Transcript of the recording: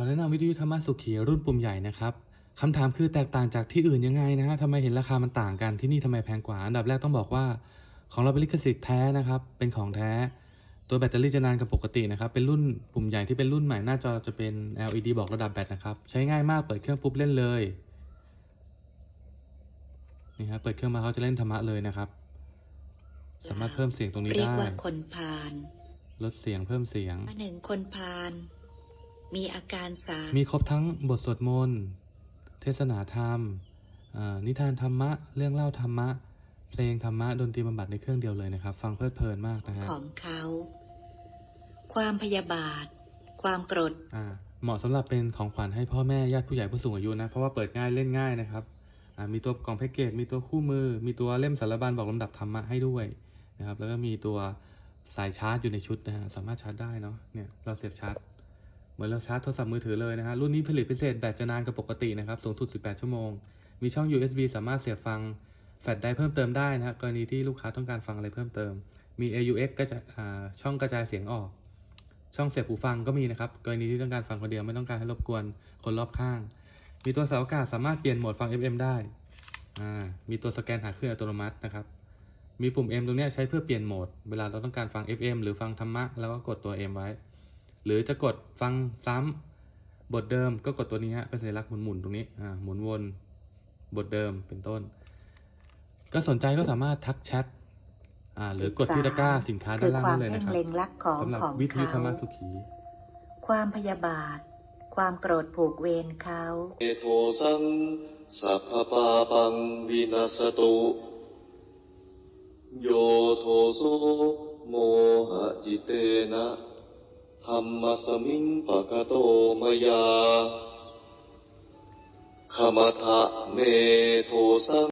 ขอแนะนำวิทยุธรรมะสุขีรุ่นปุ่มใหญ่นะครับคำถามคือแตกต่างจากที่อื่นยังไงนะฮะทำไมเห็นราคามันต่างกันที่นี่ทำไมแพงกว่า อันดับแรกต้องบอกว่า ของเราเป็นลิขสิทธิ์แท้นะครับ เป็นของแท้ ตัวแบตเตอรี่จะนานกว่าปกตินะครับ เป็นรุ่นปุ่มใหญ่ที่เป็นรุ่นใหม่หน้าจอจะเป็น LED บอกระดับแบตนะครับ ใช้ง่ายมากเปิดเครื่องปุ๊บเล่นเลยนี่ครับเปิดเครื่องมาเขาจะเล่นธรรมะเลยนะครับ สามารถเพิ่มเสียงตรงนี้เรียกได้ว่าคนพาลลดเสียงเพิ่มเสียงหนึ่งคนพาล มีอาการสามีครบทั้งบทสวดมนต์เทศนาธรรมอ่านิทานธรรมะ เรื่องเล่าธรรมะ เพลงธรรมะ ดนตรีบำบัดในเครื่องเดียวเลยนะครับ ฟังเพลิดเพลินมากนะฮะของเขา ความพยาบาท ความโกรธอ่าเหมาะสำหรับเป็นของขวัญให้พ่อแม่ญาติผู้ใหญ่ผู้สูงอายุนะ เพราะว่าเปิดง่ายเล่นง่ายนะครับอ่ามีตัวกล่องแพ็กเกจมีตัวคู่มือ มีตัวเล่มสารบัญบอกลำดับธรรมะให้ด้วยนะครับ แล้วก็มีตัวสายชาร์จอยู่ในชุดนะฮะสามารถชาร์จได้เนาะเนี่ยเราเสียบชาร์จ เหมือนเราชาร์จโทรศัพท์มือถือเลยนะฮะรุ่นนี้ผลิตพิเศษแบตจะนานกว่าปกตินะครับสูงสุด 18 ชั่วโมง มีช่อง USB สามารถเสียบฟังแฟลชไดร์เพิ่มเติมได้นะฮะกรณีที่ลูกค้าต้องการฟังอะไรเพิ่มเติม มี AUX ก็จะอ่าช่องกระจายเสียงออก ช่องเสียบหูฟังก็มีนะครับกรณีที่ต้องการฟังคนเดียวไม่ต้องการให้รบกวนคนรอบข้าง มีตัวเสาอากาศสามารถเปลี่ยนโหมดฟัง FM ได้อ่ามีตัวสแกนหาคลื่นอัตโนมัตินะครับมีปุ่ม M ตรงเนี้ยใช้เพื่อเปลี่ยนโหมด เวลาเราต้องการฟัง FM หรือฟังธรรมะ แล้วก็กดตัว M ไว้ หรือจะกดฟังซ้ำบทเดิมก็กดตัวนี้ฮะเป็นสัญลักษณ์หมุนๆตรงนี้อ่าหมุนวนบทเดิมเป็นต้น ก็สนใจก็สามารถทักแชทอ่าหรือกดที่ตะกร้าสินค้าด้านล่างได้เลยนะครับคือความเพ่งเล็งรักของสำหรับของวิทยุธรรมะเขาสุขี ความพยาบาท ความโกรธผูกเวรเขาเอโทสังสัพพปาปังวินัสตุโยโทโสโมหะจิเตนะ ธรรมสมิงปะกะโตมยาขมทะเมโทสัง